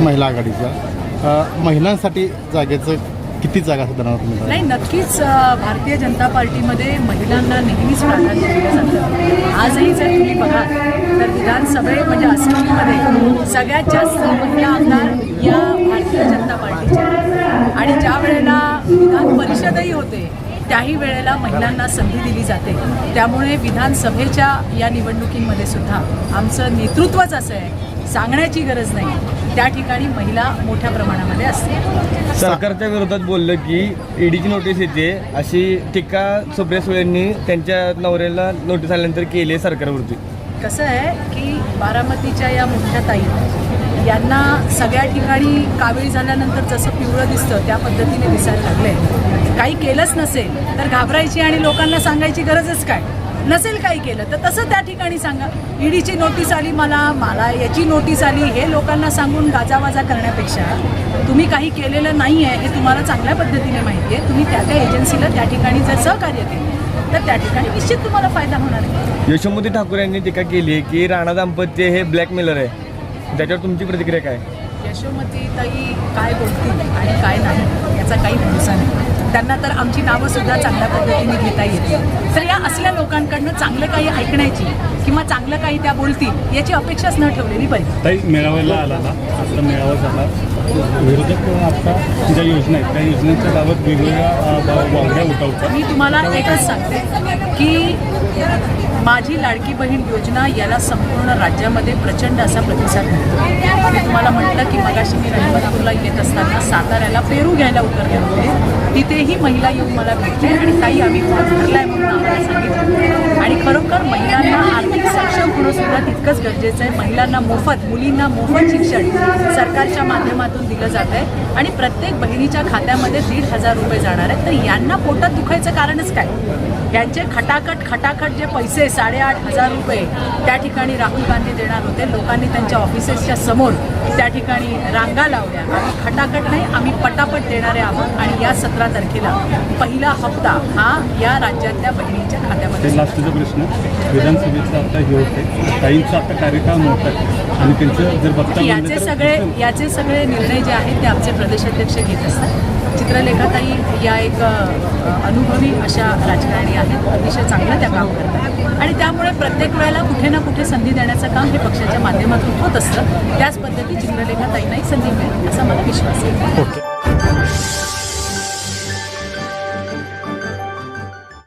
महिला आघाडीच्या. महिलांसाठी जागेचं किती जागा साधारण तुम्ही नाही नक्कीच भारतीय जनता पार्टीमध्ये महिलांना नेहमीच प्राधान्य दिलं जातं. आजही जर तुम्ही बघाल तर विधानसभे म्हणजे असेंब्लीमध्ये सगळ्यात जास्त महिला आमदार या भारतीय जनता पार्टीच्या आणि ज्या वेळेला विधान परिषदही होते त्याही वेळेला महिलांना संधी दिली जाते. त्यामुळे विधानसभेच्या या निवडणुकीमध्ये सुद्धा आमचं नेतृत्वच असं आहे. सांगण्याची गरज नाही. त्या ठिकाणी महिला मोठ्या प्रमाणामध्ये असते. सरकारच्या विरोधात बोललं की ईडीची नोटीस येते अशी टीका सुप्रिया सुळेंनी त्यांच्या नवऱ्याला नोटीस आल्यानंतर केली आहे सरकारवरती कसं आहे की बारामतीच्या या मोठ्या ताई यांना सगळ्या ठिकाणी कावीळ झाल्यानंतर जसं पिवळं दिसतं त्या पद्धतीने दिसायला लागलंय. काही केलंच नसेल तर घाबरायची आणि लोकांना सांगायची गरजच काय? नसेल काही केलं तर तसं त्या ठिकाणी सांगा. ईडीची नोटीस आली मला मला याची नोटीस आली हे लोकांना सांगून गाजावाजा करण्यापेक्षा तुम्ही काही केलेलं नाही आहे हे तुम्हाला चांगल्या पद्धतीने माहिती आहे तुम्ही त्या त्या एजन्सीला त्या ठिकाणी जर सहकार्य केलं तर त्या ठिकाणी निश्चित तुम्हाला फायदा होणार आहे. यशोमती ठाकूर यांनी टीका केली की राणा दाम्पत्य हे ब्लॅकमेलर आहे. त्याच्यावर तुमची प्रतिक्रिया काय? यशोमती ताई काय बोलतील आणि काय नाही याचा काही भरोसा नाही. त्यांना तर आमची नावं सुद्धा चांगल्या पद्धतीने घेता येतील तर या असल्या लोकांकडनं चांगलं काही ऐकण्याची किंवा चांगलं काही त्या बोलतील याची अपेक्षाच न ठेवलेली बरी. ताई मेळाव्याला आला ना? आपला मेळावा झाला. विरोधक आता ज्या योजना आहेत त्या योजनेच्या बाबत वेगवेगळ्या वावड्या उठवतात. मी तुम्हाला एकच सांगते की माझी लाडकी बहीण योजना याला संपूर्ण राज्यामध्ये प्रचंड असा प्रतिसाद मिळतो. मी तुम्हाला म्हटलं की मगाशी मी रहिमतपूरला येत असताना साताऱ्याला पेरू घ्यायला उतरले होते तिथेही महिला येऊन मला भेटले आणि काही आम्ही तितकंच गरजेचं आहे. महिलांना मोफत मुलींना मोफत शिक्षण सरकारच्या माध्यमातून दिलं जात आहे. आणि प्रत्येक बहिणीच्या खात्यामध्ये दीड हजार रुपये जाणार आहेत. तर यांना पोटात दुखायचं कारणच काय? यांचे खटाखट खटाखट जे पैसे साडेआठ हजार रुपये त्या ठिकाणी राहुल गांधी देणार होते. लोकांनी त्यांच्या ऑफिसेसच्या समोर त्या ठिकाणी रांगा लावल्या. आम्ही खटाखट नाही आम्ही पटापट देणारे आहोत. आणि या सतरा तारखेला पहिला हप्ता हा या राज्यातल्या बहिणीच्या खात्यामध्ये लास्टचा प्रश्न. आता हे होते ताईंचा आता कार्यकाळ मोठा आहे. आणि त्यांचं जर बघता याचे सगळे याचे सगळे निर्णय जे आहेत ते आमचे प्रदेशाध्यक्ष घेत असतात. चित्रलेखाताई या एक अनुभवी अशा राजकारणी आहेत. अतिशय चांगलं त्या काम करतात. आणि त्यामुळे प्रत्येक वेळेला कुठे ना कुठे संधी देण्याचं काम हे पक्षाच्या माध्यमातून होत असतं. त्याच पद्धती चित्रलेखाताईंनाही संधी मिळेल असा मला विश्वास आहे.